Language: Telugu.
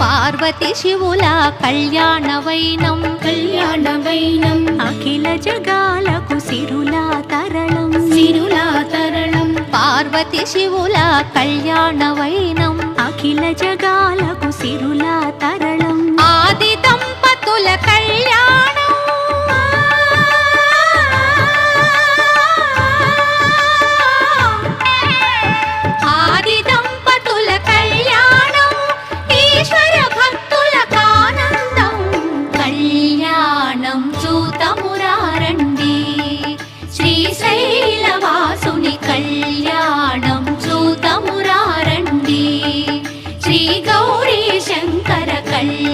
పార్వతి శివుల కళ్యాణవైనం కళ్యాణవైనం అఖిల జగాలకు సిరులా తరళం సిరులా తరణం. పార్వతి శివుల కళ్యాణవైనం అఖిల జగాలకు సిరులా తరళం దంపతుల Bye.